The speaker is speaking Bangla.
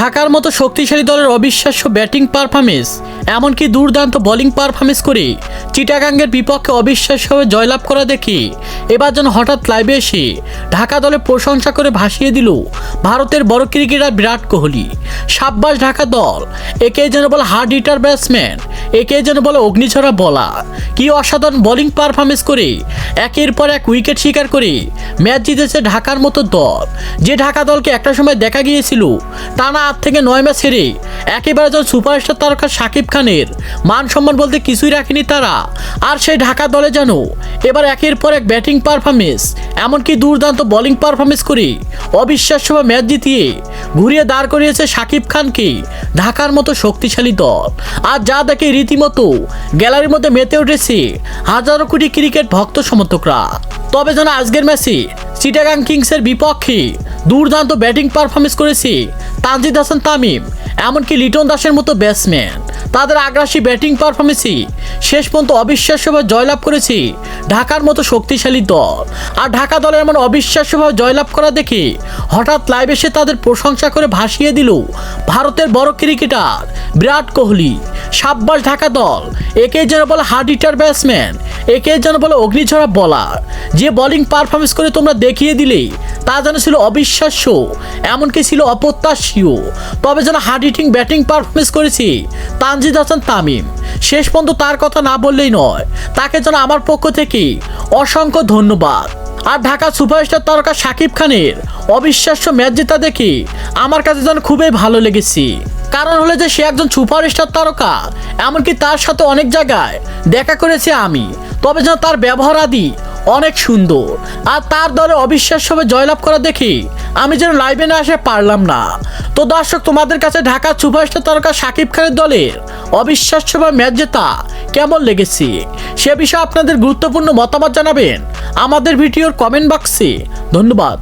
ঢাকার মতো শক্তিশালী দলের অবিশ্বাস্য ব্যাটিং পারফরমেন্স, এমনকি দুর্দান্ত বোলিং পারফরমেন্স করে চিটাগাঙ্গের বিপক্ষে অবিশ্বাস্যভাবে জয়লাভ করা দেখি এবার যেন হঠাৎ লাইভে এসে ঢাকা দলের প্রশংসা করে ভাসিয়ে দিল ভারতের বড় ক্রিকেটার বিরাট কোহলি। সাব্বাস ঢাকা দল একে যেন বলে হার্ড হিটার ব্যাটসম্যান। একে যেন বলে অগ্নিঝরা বলা। কি অসাধারণ বোলিং পারফরমেন্স করে। একের পর এক উইকেট শিকার করে ম্যাচ জিতেছে ঢাকার মতো দল। যে ঢাকা দলকে একটা সময় দেখা গিয়েছিল, টানা আট থেকে নয় ম্যাচ হেরে একেবারে যেন সুপারস্টার তারকা সাকিব খানের মান সম্মান বলতে কিছুই রাখেনি তারা। আর সেই ঢাকা দলে যেন এবার একের পর এক ব্যাটিং পারফরমেন্স এমনকি দুর্দান্ত বোলিং পারফরমেন্স করে অবিশ্বাস্যভাবে ম্যাচ জিতিয়ে ঘুরিয়ে দাঁড় করিয়েছে সাকিব খানকে ঢাকার মতো শক্তিশালী দল। আর যা দেখে রীতিমতো গ্যালারির মধ্যে মেতে উঠেছে হাজারো কোটি ক্রিকেট ভক্ত সমর্থকরা। তবে যেন আজকের ম্যাচে চিটাগাং কিংসের বিপক্ষে দুর্দান্ত ব্যাটিং পারফরমেন্স করেছে তানজিদ হাসান তামিম, এমনকি লিটন দাসের মতো ব্যাটসম্যান। তাদের আগ্রাসী ব্যাটিং পারফরমেন্সই শেষ পর্যন্ত অবিশ্বাস্যভাবে জয়লাভ করেছি ঢাকার মতো শক্তিশালী দল। আর ঢাকা দলের এমন অবিশ্বাস্যভাবে জয়লাভ করা দেখে হঠাৎ লাইভ এসে তাদের প্রশংসা করে ভাসিয়ে দিল ভারতের বড় ক্রিকেটার বিরাট কোহলি। সাব্বাস ঢাকা দল, একে যেন বলে হার্ড হিটার ব্যাটসম্যান, একে যেন বলে অগ্নিঝরা বলার যে বোলিং পারফরমেন্স করে তোমরা দেখিয়ে দিলে তা যেন ছিল অবিশ্বাস্য, এমনকি ছিল অপ্রত্যাশীয়। তবে যেন হার্ড হিটিং ব্যাটিং পারফরমেন্স করেছে তানজিদ হাসান তামিম। শেষ পর্যন্ত তার কথা না বললেই নয়, তাকে যেন আমার পক্ষ থেকে অসংখ্য ধন্যবাদ। আর ঢাকা সুপারস্টার তারকা শাকিব খানের অবিশ্বাস্য ম্যাচ জেতা দেখে আমার কাছে যেন খুবই ভালো লেগেছে। কারণ হলো যে সে একজন সুপারস্টার তারকা, এমনকি তার সাথে অনেক জায়গায় দেখা করেছে আমি। তবে যেন তার ব্যবহার আদি অনেক সুন্দর। আর তার দলে অবিশ্বাস্যভাবে জয়লাভ করা দেখি, আমি যেন লাইভে না আসে পারলাম না। তো দর্শক, তোমাদের কাছে ঢাকা সুপারস্টার তারকা সাকিব খানের দলের অবিশ্বাস্যভাবে ম্যাচ জেতা কেমন লেগেছে, সে বিষয়ে আপনাদের গুরুত্বপূর্ণ মতামত জানাবেন। আমাদের ভিডিওর কমেন্ট বক্সে ধন্যবাদ।